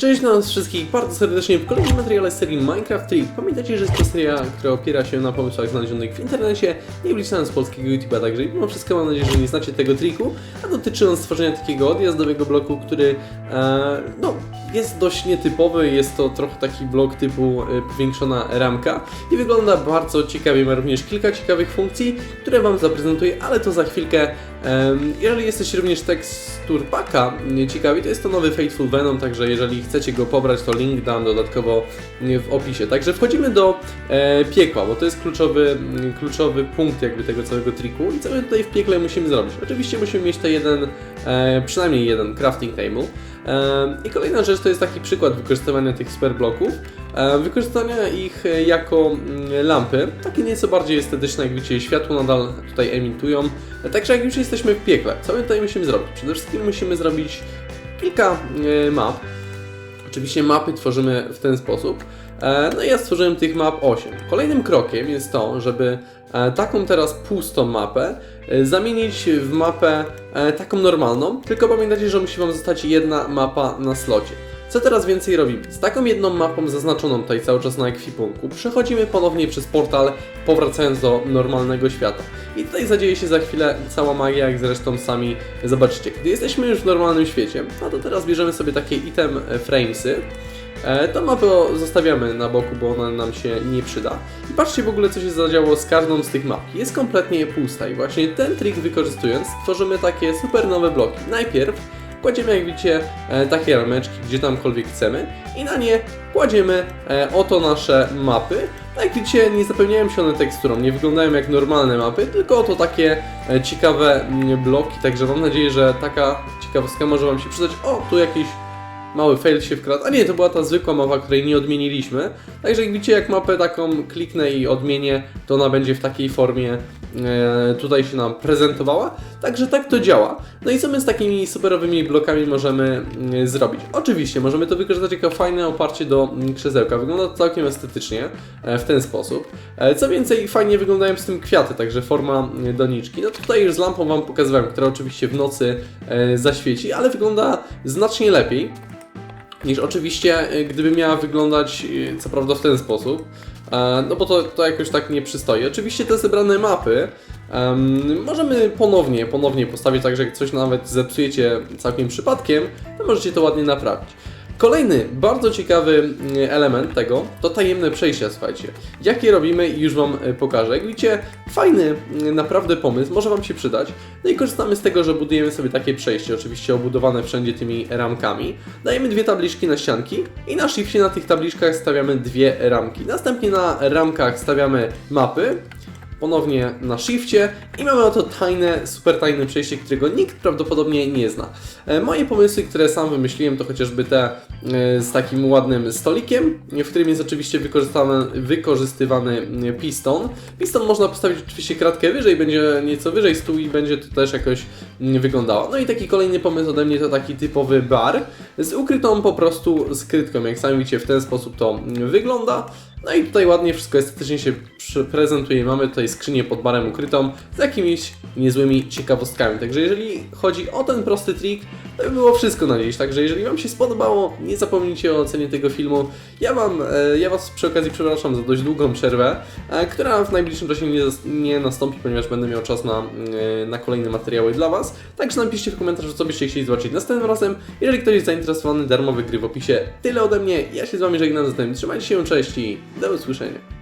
Cześć na nas wszystkich bardzo serdecznie w kolejnym materiale z serii Minecraft Trick. Pamiętajcie, że jest to seria, która opiera się na pomysłach znalezionych w internecie, nie wliczając z polskiego YouTube'a, także mimo wszystko mam nadzieję, że nie znacie tego triku, a dotyczy on stworzenia takiego odjazdowego bloku, który e, no, jest dość nietypowy, jest to trochę taki blok typu e, powiększona ramka i wygląda bardzo ciekawie, ma również kilka ciekawych funkcji, które Wam zaprezentuję, ale to za chwilkę. Jeżeli jesteście również tekstur paka nie ciekawi, to jest to nowy Fateful Venom, także jeżeli chcecie go pobrać, to link dam dodatkowo w opisie. Także wchodzimy do e, piekła, bo to jest kluczowy, mm, kluczowy punkt jakby tego całego triku i co my tutaj w piekle musimy zrobić? Oczywiście musimy mieć te jeden, e, przynajmniej jeden crafting table. E, I kolejna rzecz to jest taki przykład wykorzystywania tych super bloków, e, wykorzystania ich e, jako mm, lampy, takie nieco bardziej estetyczne, jak widzicie, światło nadal tutaj emitują. E, Także jak już jesteśmy w piekle, co my tutaj musimy zrobić? Przede wszystkim musimy zrobić kilka e, map. Oczywiście mapy tworzymy w ten sposób. E, No i ja stworzyłem tych map 8. Kolejnym krokiem jest to, żeby e, taką teraz pustą mapę e, zamienić w mapę taką normalną, tylko pamiętajcie, że musi Wam zostać jedna mapa na slocie. Co teraz więcej robimy? Z taką jedną mapą zaznaczoną tutaj cały czas na ekwipunku przechodzimy ponownie przez portal, powracając do normalnego świata. I tutaj zadzieje się za chwilę cała magia, jak zresztą sami zobaczycie. Gdy jesteśmy już w normalnym świecie, no to teraz bierzemy sobie takie item e, framesy. E, Tą mapę zostawiamy na boku, bo ona nam się nie przyda. I patrzcie w ogóle, co się zadziało z każdą z tych map. Jest kompletnie pusta i właśnie ten trik wykorzystując, tworzymy takie super nowe bloki. Najpierw kładziemy, jak widzicie, e, takie rameczki, gdzie tamkolwiek chcemy i na nie kładziemy e, oto nasze mapy. No jak widzicie, nie zapełniają się one teksturą, nie wyglądają jak normalne mapy, tylko oto takie e, ciekawe mm, bloki, także mam nadzieję, że taka ciekawostka może Wam się przydać. O, tu jakiś mały fail się wkradł. A nie, to była ta zwykła mapa, której nie odmieniliśmy. Także jak widzicie, jak mapę taką kliknę i odmienię, to ona będzie w takiej formie e, tutaj się nam prezentowała. Także tak to działa. No i co my z takimi superowymi blokami możemy mm, zrobić? Oczywiście, możemy to wykorzystać jako fajne oparcie do mm, krzesełka. Wygląda to całkiem estetycznie e, w ten sposób. E, co więcej, fajnie wyglądają z tym kwiaty, także forma mm, doniczki. No tutaj już z lampą Wam pokazywałem, która oczywiście w nocy zaświeci, ale wygląda znacznie lepiej niż oczywiście y, gdyby miała wyglądać y, co prawda w ten sposób, no bo to, to jakoś tak nie przystoi. Oczywiście te zebrane mapy em, możemy ponownie, ponownie postawić, tak że jak coś nawet zepsujecie całkiem przypadkiem, to możecie to ładnie naprawić. Kolejny bardzo ciekawy y, element tego to tajemne przejścia, słuchajcie. Jak je robimy już Wam y, pokażę. Jak widzicie, fajny y, naprawdę pomysł, może Wam się przydać. No i korzystamy z tego, że budujemy sobie takie przejście, oczywiście obudowane wszędzie tymi ramkami. Dajemy dwie tabliczki na ścianki i na shifcie na tych tabliczkach stawiamy dwie ramki. Następnie na ramkach stawiamy mapy, ponownie na shifcie i mamy oto tajne, super tajne przejście, którego nikt prawdopodobnie nie zna. E, Moje pomysły, które sam wymyśliłem, to chociażby te e, z takim ładnym stolikiem, w którym jest oczywiście wykorzystywany e, piston. Piston można postawić oczywiście kratkę wyżej, będzie nieco wyżej stół i będzie to też jakoś mm, wyglądało. No i taki kolejny pomysł ode mnie to taki typowy bar z ukrytą po prostu skrytką. Jak sami widzicie, w ten sposób to mm, wygląda. No i tutaj ładnie wszystko estetycznie się prezentuje. Mamy tutaj skrzynię pod barem ukrytą z jakimiś niezłymi ciekawostkami. Także jeżeli chodzi o ten prosty trik, to by było wszystko na dziś. Także jeżeli Wam się spodobało, nie zapomnijcie o ocenie tego filmu. Ja Wam, e, ja Was przy okazji przepraszam za dość długą przerwę, e, która w najbliższym czasie nie, nie nastąpi, ponieważ będę miał czas na, e, na kolejne materiały dla Was. Także napiszcie w komentarzu, co byście chcieli zobaczyć następnym razem. Jeżeli ktoś jest zainteresowany, darmowy gry w opisie. Tyle ode mnie. Ja się z Wami żegnam zatem. Trzymajcie się, cześć i do usłyszenia.